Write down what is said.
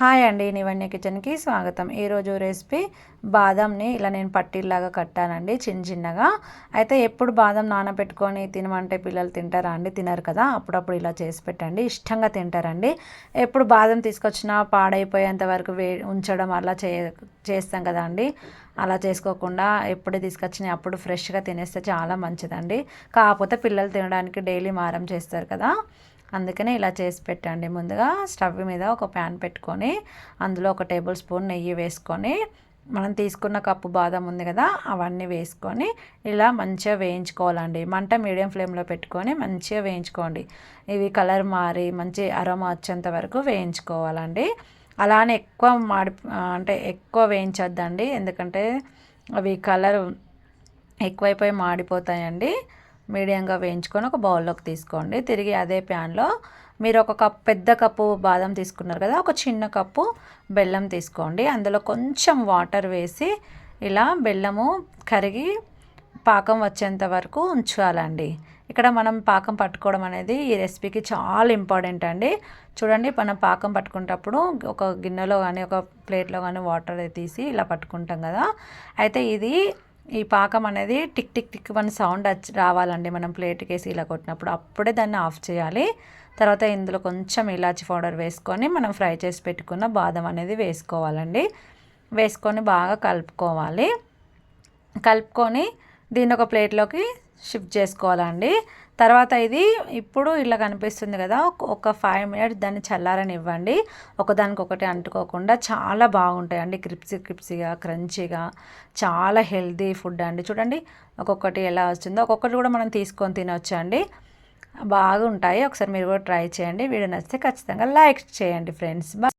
Hi అండి నివన్య కిచెన్కి స్వాగతం. ఈరోజు రెసిపీ బాదంని ఇలా నేను పట్టీల్లాగా కట్టానండి చిన్న చిన్నగా. అయితే ఎప్పుడు బాదం నానబెట్టుకొని తినమంటే పిల్లలు తింటారా అండి? తినరు కదా. అప్పుడప్పుడు ఇలా చేసి పెట్టండి. ఇష్టంగా తింటారండి. ఎప్పుడు బాదం తీసుకొచ్చినా పాడైపోయేంత వరకు వే ఉంచడం అలా చే చేస్తాం కదా అండి. అలా చేసుకోకుండా ఎప్పుడు తీసుకొచ్చినా అప్పుడు ఫ్రెష్గా తినేస్తే చాలా మంచిదండి. కాకపోతే పిల్లలు తినడానికి డైలీ మారం చేస్తారు కదా. అందుకనే ఇలా చేసి పెట్టండి. ముందుగా స్టవ్ మీద ఒక ప్యాన్ పెట్టుకొని అందులో ఒక టేబుల్ స్పూన్ నెయ్యి వేసుకొని మనం తీసుకున్న కప్పు బాదం ఉంది కదా అవన్నీ వేసుకొని ఇలా మంచిగా వేయించుకోవాలండి. మంట మీడియం ఫ్లేమ్లో పెట్టుకొని మంచిగా వేయించుకోండి. ఇవి కలర్ మారి మంచి అరోమా వచ్చేంత వరకు వేయించుకోవాలండి. అలానే ఎక్కువ మాడి అంటే ఎక్కువ వేయించొద్దండి. ఎందుకంటే అవి కలర్ ఎక్కువైపోయి మాడిపోతాయండి. మీడియంగా వేయించుకొని ఒక బౌల్లోకి తీసుకోండి. తిరిగి అదే ప్యాన్లో మీరు ఒక కప్ పెద్ద కప్పు బాదం తీసుకున్నారు కదా ఒక చిన్న కప్పు బెల్లం తీసుకోండి. అందులో కొంచెం వాటర్ వేసి ఇలా బెల్లము కరిగి పాకం వచ్చేంత వరకు ఉంచాలండి. ఇక్కడ మనం పాకం పట్టుకోవడం అనేది ఈ రెసిపీకి చాలా ఇంపార్టెంట్ అండి. చూడండి మనం పాకం పట్టుకునేటప్పుడు ఒక గిన్నెలో కానీ ఒక ప్లేట్లో కానీ వాటర్ తీసి ఇలా పట్టుకుంటాం కదా. అయితే ఇది ఈ పాకం అనేది tick tick tick one sound వచ్చి రావాలండి మనం ప్లేట్కి వేసి ఇలా కొట్టినప్పుడు. అప్పుడే దాన్ని ఆఫ్ చేయాలి. తర్వాత ఇందులో కొంచెం ఇలాచి పౌడర్ వేసుకొని మనం ఫ్రై చేసి పెట్టుకున్న బాదం అనేది వేసుకోవాలండి. వేసుకొని బాగా కలుపుకోవాలి. కలుపుకొని దీన్ని ఒక ప్లేట్లోకి షిఫ్ట్ చేసుకోవాలండి. తర్వాత ఇది ఇప్పుడు ఇలా కనిపిస్తుంది కదా ఒక ఫైవ్ మినిట్స్ దాన్ని చల్లారని ఇవ్వండి ఒకదానికొకటి అంటుకోకుండా చాలా బాగుంటాయండి. క్రిప్సీ క్రిప్సీగా క్రంచీగా చాలా హెల్దీ ఫుడ్ అండి. చూడండి ఒక్కొక్కటి ఎలా వచ్చిందో ఒక్కొక్కటి కూడా మనం తీసుకొని తినొచ్చు అండి బాగుంటాయి. ఒకసారి మీరు కూడా ట్రై చేయండి. వీడియో నచ్చితే ఖచ్చితంగా లైక్ చేయండి ఫ్రెండ్స్.